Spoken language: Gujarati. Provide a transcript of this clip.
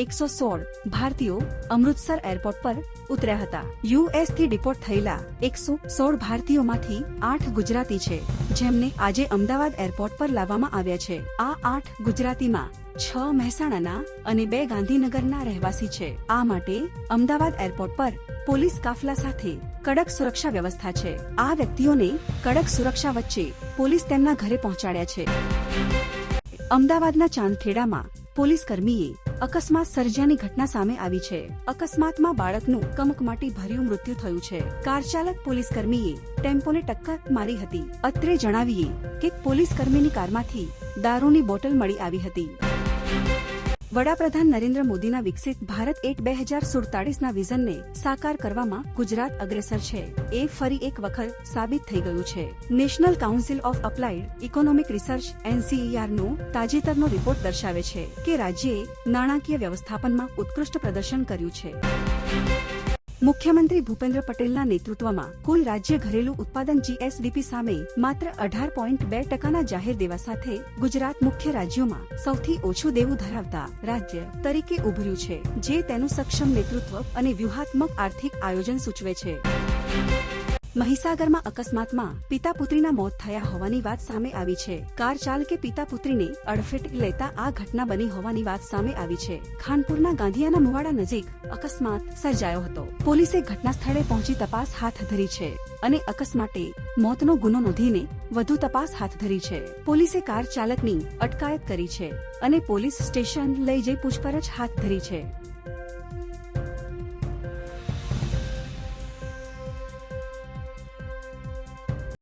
એકસો સોળ ભારતીયો અમૃતસર એરપોર્ટ પર ઉતર્યા હતા. યુએસથી ડિપોર્ટ થયેલા એકસો સોળ ભારતીયોમાંથી આઠ ગુજરાતી છે, જેમને આજે અમદાવાદ એરપોર્ટ પર લાવવામાં આવ્યા છે. આ આઠ ગુજરાતીમાં છ મહેસાણાના અને બે ગાંધીનગરના રહેવાસી છે. આ માટે અમદાવાદ એરપોર્ટ પર પોલીસ કાફલા સાથે કડક સુરક્ષા વ્યવસ્થા છે. આ વ્યક્તિઓને કડક સુરક્ષા વચ્ચે પોલીસ તેમના ઘરે પહોંચાડ્યા છે. અમદાવાદના ચાંદખેડામાં પોલીસ કર્મીએ અકસ્માત સર્જાની ઘટના સામે આવી છે. અકસ્માતમાં બાળકનું કમકમાટી ભર્યું મૃત્યુ થયું છે. કાર ચાલક પોલીસ કર્મીએ ટેમ્પોને ટક્કર મારી હતી. અત્રે જણાવીએ કે પોલીસ કર્મીની કારમાંથી દારૂની બોટલ મળી આવી હતી. વડાપ્રધાન નરેન્દ્ર મોદીના વિકસિત ભારત એટ બે હજાર સુડતાળીસના વિઝનને સાકાર કરવામાં ગુજરાત અગ્રેસર છે. એ ફરી એક વખત સાબિત થઈ ગયું છે. National council of applied economic research NCER નો તાજેતરનો રિપોર્ટ દર્શાવે છે કે રાજ્યએ નાણાકીય વ્યવસ્થાપનમાં ઉત્કૃષ્ટ પ્રદર્શન કર્યું છે. મુખ્યમંત્રી ભૂપેન્દ્ર પટેલના નેતૃત્વમાં કુલ રાજ્ય ઘરેલું ઉત્પાદન જીએસડીપી સામે માત્ર અઢાર પોઈન્ટ બે ટકાના જાહેર દેવા સાથે ગુજરાત મુખ્ય રાજ્યોમાં સૌથી ઓછું દેવું ધરાવતા રાજ્ય તરીકે ઉભર્યું છે, જે તેનું સક્ષમ નેતૃત્વ અને વ્યૂહાત્મક આર્થિક આયોજન સૂચવે છે. મહીસાગરમાં અકસ્માતમાં પિતા પુત્રીના મોત થયા હોવાની વાત સામે આવી છે. કાર ચાલકે પિતા પુત્રીને અડફેટ લેતા આ ઘટના બની હોવાની વાત સામે આવી છે. ખાનપુરના ગાંધીયાના મુવાડા નજીક અકસ્માત સર્જાયો હતો. પોલીસે ઘટના સ્થળે પહોંચી તપાસ હાથ ધરી છે અને અકસ્માતે મોતનો ગુનો નોંધીને વધુ તપાસ હાથ ધરી છે. પોલીસે કાર ચાલકની અટકાયત કરી છે અને પોલીસ સ્ટેશન લઈ જઈ પૂછપરછ હાથ ધરી છે.